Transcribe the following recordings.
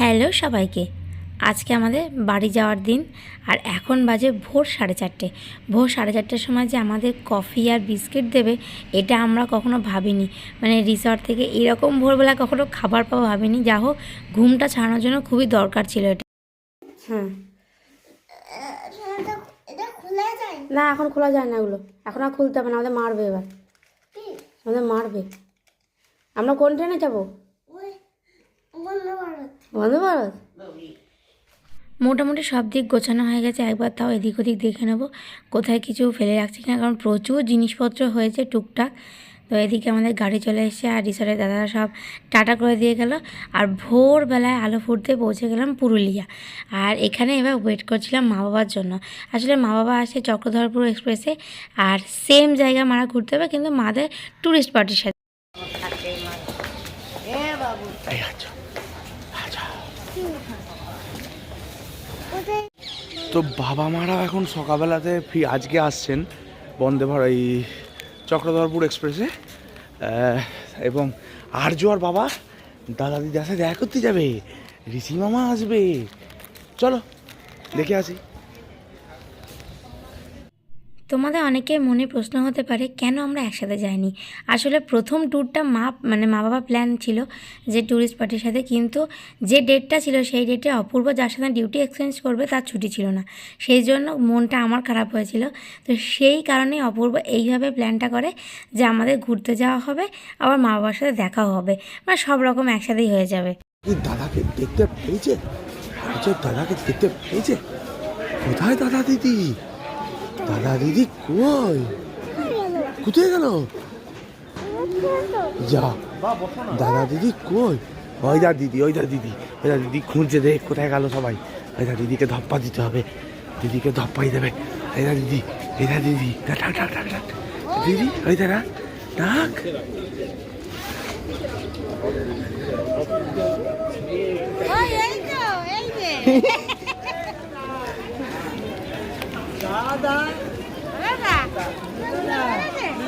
Hello সবাইকে। আজকে আমাদের বাড়ি যাওয়ার দিন আর এখন বাজে ভোর সাড়ে চারটে। ভোর সাড়ে চারটের সময় যে আমাদের কফি আর বিস্কিট দেবে এটা আমরা কখনো ভাবিনি। মানে রিসর্ট থেকে এরকম ভোরবেলা কখনো খাবার পাওয়া ভাবিনি। যা হোক ঘুমটা ছাড়ানোর জন্য খুবই দরকার ছিল এটা। হ্যাঁ এটা এটা খোলা যায়? না এখন খোলা যায় না ওগুলো। এখন আর খুলতে হবে না আমাদের মারবে এবার। আমাদের মারবে। আমরা কোন ট্রেনে যাব? বন্ধ ভারত মোটামুটি সব দিক গোছানো হয়ে গেছে, একবার তাও এদিক ওদিক দেখে নেব। কোথায় কিছু ফেলে রাখছি কিনা, কারণ প্রচুর জিনিসপত্র হয়েছে টুকটাক। তো এদিকে আমাদের গাড়ি চলে এসেছে, আর রিসর্টের দাদারা সব টাটা করে দিয়ে গেল। আর ভোরবেলায় আলো ফুটতে পৌঁছে গেলাম পুরুলিয়া। আর এখানে এবার ওয়েট করছিলাম মা বাবার জন্য। আসলে মা বাবা আসে চক্রধরপুর এক্সপ্রেসে আর সেম জায়গা মারা ঘুরতে হবে, কিন্তু মাদের ট্যুরিস্ট পার্টির সাথে। তো বাবা মারা এখন সকালবেলাতে ফি আজকে আসছেন বন্দে ভারত, এই চক্রধরপুর এক্সপ্রেসে। এবং আর্য আর বাবা, দাদা দিদি সাথে দেখা করতে যাবে। ঋষি মামা আসবে। চলো, দেখে আসি। তোমাদের অনেকের মনে প্রশ্ন হতে পারে, কেন আমরা একসাথে যাইনি? আসলে প্রথম ট্যুরটা মা মানে মা বাবা প্ল্যান ছিল যে ট্যুরিস্ট পার্টির সাথে, কিন্তু যে ডেটটা ছিল সেই ডেটে অপূর্ব যার সাথে ডিউটি এক্সচেঞ্জ করবে তার ছুটি ছিল না। সেই জন্য মনটা আমার খারাপ হয়েছিল। তো সেই কারণে অপূর্ব এইভাবে প্ল্যানটা করে যে আমাদের ঘুরতে যাওয়া হবে, আবার মা বাবার সাথে দেখাও হবে। মানে সব রকম একসাথেই হয়ে যাবে। দাদাকে দেখতে পেয়েছে? দাদাকে দেখতে পেয়েছে? কোথায় দাদা দিদি? দাদা দিদি কই? কোথায় গেল? যা দাদা দিদি কই? ওই দা দিদি, ওই দা দিদি, ওই দা দিদি খুঁজছে, দেখ কোথায় গেল সবাই। ওই দা দিদিকে ধপ্পা দিতে হবে, দিদিকে ধপ্পাই দেবে। এই দা দিদি এই দা দিদি ডাক ডাক ডাক ডাক দিদি, ওই দা ডাক। ডাক এই তো, এই যে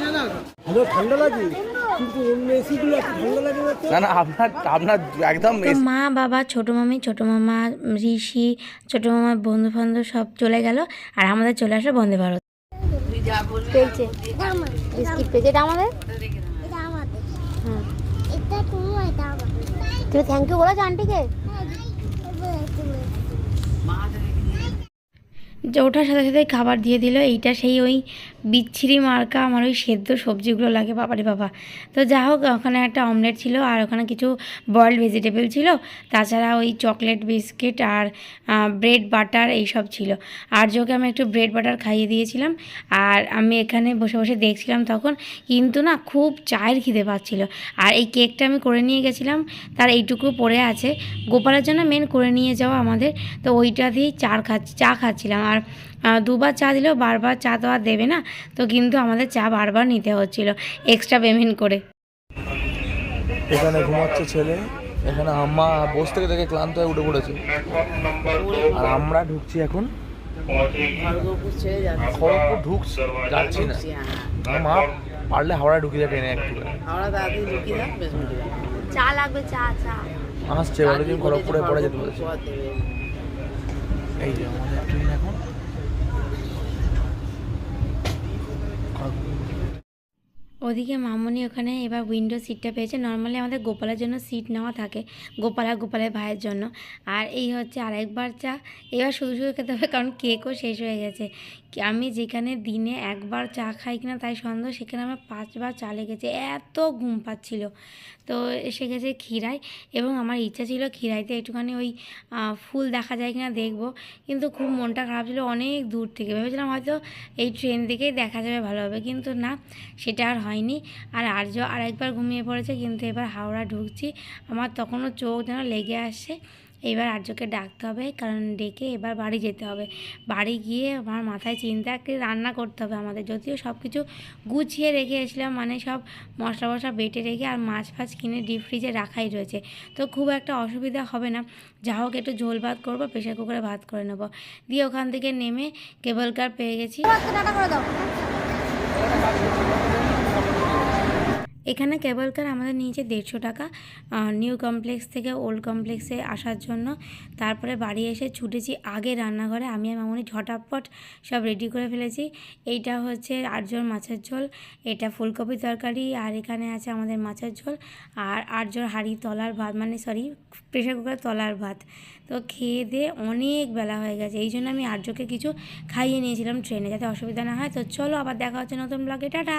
হ্যালো ঠান্ডা লাগে কিন্তু অন্য এসিগুলো একটু ঠান্ডা লাগে না না না আপনার আপনার একদম মা বাবা ছোট মামি ছোট মামা ঋষি ছোট মামার বন্ধু বান্ধব সব চলে গেল আর আমাদের চলে আসলো বন্দে ভারত। পেয়েছে। বিস্কিট পেয়েছে। এটা আমাদের? এটা আমাদের হ্যাঁ এটা তুমি এটা আমাদের তুমি থ্যাংক ইউ বলেছ আন্টিকে যে ওঠার সাথে সাথে খাবার দিয়ে দিল। এইটা সেই ওই বিচ্ছিরি মার্কা, আমার ওই সেদ্ধ সবজিগুলো লাগে, বাবারে বাবা। তো যা হোক, ওখানে একটা অমলেট ছিল আর ওখানে কিছু বয়েলড ভেজিটেবল ছিল। তাছাড়া ওই চকলেট বিস্কিট আর ব্রেড বাটার এইসব ছিল। আর যোগে আমি একটু ব্রেড বাটার খাইয়ে দিয়েছিলাম আর আমি এখানে বসে বসে দেখছিলাম তখন, কিন্তু না খুব চায়ের খিদে পাচ্ছিল। আর এই কেকটা আমি করে নিয়ে গেছিলাম, তার এইটুকু পড়ে আছে। গোপালের জন্য মেন করে নিয়ে যাওয়া আমাদের। তো ওইটা দিয়েই চার খাচ্ছি, চা খাচ্ছিলাম। আর দুবার চা দিলেও বারবার চা তো আর দেবে না। তো কিন্তু আমাদের চা বারবার নিতে হচ্ছিল এক্সট্রা পেমেন্ট করে। এখানে ঘুমাচ্ছে ছেলে এখানে আম্মা বস থেকে থেকে ক্লান্ত হয়ে উঠে পড়েছে। আর আমরা ঢুকছি এখন। খড়গপুর ঢুকছি যাচ্ছি না। মা পারলে হাওড়া ঢুকি যায় ট্রেনে একটু হাওড়া তাড়াতাড়ি ঢুকিয়ে দাও বেশ মিটে যাবে চা লাগবে চা চা। আসছে বলে দিন খড়গপুরে পড়ে যেতে বলেছে। এই যে আমাদের ট্রেন এখন। ওদিকে মামনি ওখানে এবার উইন্ডো সিটটা পেয়েছে। নর্মালি আমাদের গোপালের জন্য সিট নেওয়া থাকে, গোপাল আর গোপালের ভাইয়ের জন্য। আর এই হচ্ছে আরেকবার চা। এবার শুধু শুধু খেতে হবে, কারণ কেকও শেষ হয়ে গেছে। আমি যেখানে দিনে একবার চা খাই কিনা তাই সন্দেহ, সেখানে আমার পাঁচবার চা লেগেছে। এত ঘুম পাচ্ছিল। তো এসে গেছে ক্ষীরাই এবং আমার ইচ্ছা ছিল ক্ষীরাইতে একটুখানি ওই ফুল দেখা যায় কিনা দেখব। কিন্তু খুব মনটা খারাপ ছিল অনেক দূর থেকে। ভেবেছিলাম হয়তো এই ট্রেন থেকেই দেখা যাবে ভালোভাবে কিন্তু না, সেটা আর হয়নি। আর আর্য আরেকবার ঘুমিয়ে পড়েছে, কিন্তু এবার হাওড়া ঢুকছি। আমার তখনও চোখ যেন লেগে আসছে। এবার আর্যকে ডাকতে হবে, কারণ ডেকে এবার বাড়ি যেতে হবে। বাড়ি গিয়ে আমার মাথায় চিন্তা কি রান্না করতে হবে আমাদের। যদিও সব কিছু গুছিয়ে রেখে এসেছিলাম মানে সব মশলা মশলা বেটে রেখে আর মাছ ফাছ কিনে ডিপ ফ্রিজে রাখাই রয়েছে। তো খুব একটা অসুবিধা হবে না। যা হোক, একটু ঝোল ভাত করব প্রেশার কুকারে ভাত করে নেব। দিয়ে ওখান থেকে নেমে কেবল কার পেয়ে গেছি। এখানে কেবল কার আমাদের নিয়েছে দেড়শো টাকা নিউ কমপ্লেক্স থেকে ওল্ড কমপ্লেক্সে আসার জন্য। তারপরে বাড়ি এসে ছুটেছি আগে রান্নাঘরে, আমি আর মামনি ঝটাপট সব রেডি করে ফেলেছি। এইটা হচ্ছে আটজোর মাছের ঝোল, এটা ফুলকপি তরকারি, আর এখানে আছে আমাদের মাছের ঝোল, আর আটজোর হাঁড়ি তলার ভাত মানে সরি প্রেশার কুকার তলার ভাত। তো খেয়ে দিয়ে অনেক বেলা হয়ে গেছে, এই জন্য আমি আর্যকে কিছু খাইয়ে নিয়েছিলাম ট্রেনে যাতে অসুবিধা না হয়। তো চলো আবার দেখা হচ্ছে নতুন ব্লগে টাটা!